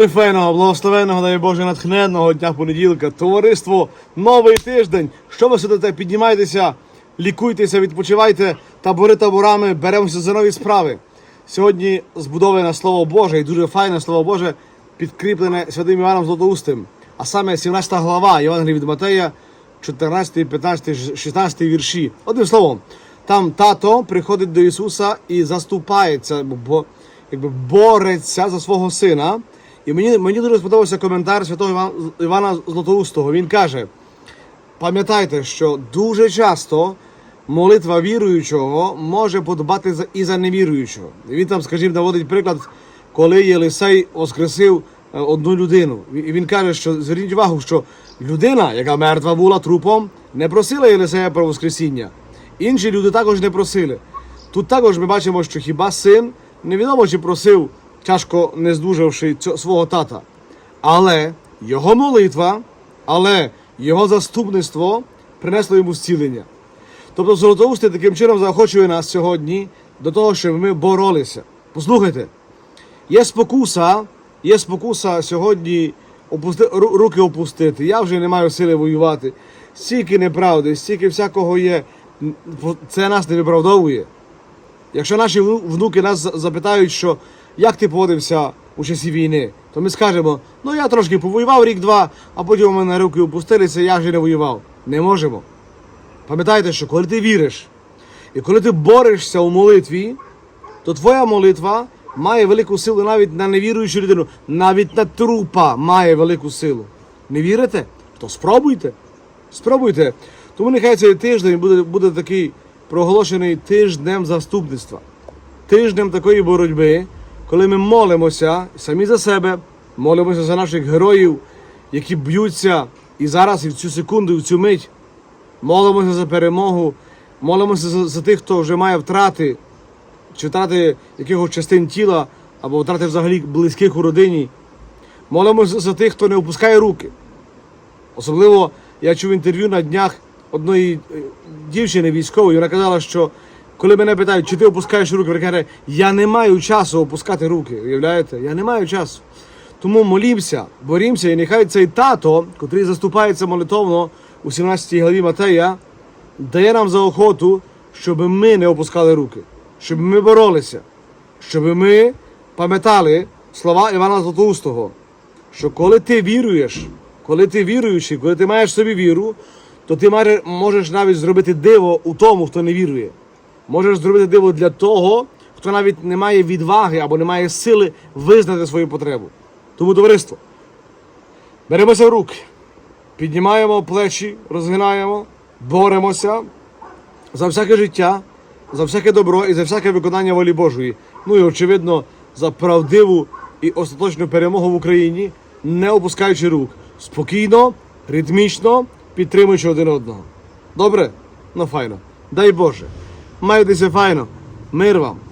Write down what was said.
Прифайного, благословенного, дай Боже, натхненного дня понеділка, товариство, новий тиждень. Що ви сидите? Піднімайтеся, лікуйтеся, відпочивайте, табори таборами, беремося за нові справи. Сьогодні збудоване Слово Боже і дуже файне Слово Боже, підкріплене святим Іваном Златоустим. А саме 17 глава Євангелія від Матея, 14, 15, 16 вірші. Одним словом, там тато приходить до Ісуса і заступається, бо якби бореться за свого сина. І мені, мені дуже сподобався коментар святого Івана, Івана Златоустого. Він каже: пам'ятайте, що дуже часто молитва віруючого може подбати і за невіруючого. І він там, скажімо, наводить приклад, коли Єлисей воскресив е, одну людину. І він каже, що зверніть увагу, що людина, яка мертва була трупом, не просила Єлисея про Воскресіння. Інші люди також не просили. Тут також ми бачимо, що хіба син невідомо чи просив, тяжко не здужавши свого тата. Але його молитва, але його заступництво принесло йому зцілення. Тобто Золотоустий таким чином заохочує нас сьогодні до того, щоб ми боролися. Послухайте, є спокуса, є спокуса сьогодні опусти, руки опустити. Я вже не маю сили воювати. Стільки неправди, стільки всякого є. Це нас не виправдовує. Якщо наші внуки нас запитають, що як ти поводився у часі війни, то ми скажемо, ну я трошки повоював рік-два, а потім у мене руки опустилися, я вже не воював. Не можемо. Пам'ятайте, що коли ти віриш і коли ти борешся у молитві, то твоя молитва має велику силу навіть на невіруючу людину, навіть на трупа має велику силу. Не вірите? То спробуйте. Спробуйте. Тому нехай цей тиждень буде, буде такий проголошений тижнем заступництва, тижнем такої боротьби, коли ми молимося самі за себе, молимося за наших героїв, які б'ються і зараз, і в цю секунду, і в цю мить. Молимося за перемогу, молимося за, за тих, хто вже має втрати, чи втрати якихось частин тіла, або втрати взагалі близьких у родині. Молимося за тих, хто не опускає руки. Особливо я чув інтерв'ю на днях одної е, дівчини військової. Вона казала, що коли мене питають, чи ти опускаєш руки, вона каже, я не маю часу опускати руки. Уявляєте? Я не маю часу. Тому молімося, борімося, і нехай цей тато, котрий заступається молитовно у 17 главі Матея, дає нам заохоту, щоб ми не опускали руки, щоб ми боролися, щоб ми пам'ятали слова Івана Златоустого, що коли ти віруєш, коли ти віруючий, коли ти маєш собі віру, то ти можеш навіть зробити диво у тому, хто не вірує. Можеш зробити диво для того, хто навіть не має відваги або не має сили визнати свою потребу. Тому, товариство, беремося в руки, піднімаємо плечі, розгинаємо, боремося за всяке життя, за всяке добро і за всяке виконання волі Божої. Ну і очевидно, за правдиву і остаточну перемогу в Україні, не опускаючи рук. Спокійно, ритмічно, підтримуючи один одного. Добре? Ну файно. Дай Боже. Maju de Zefaino, fajno.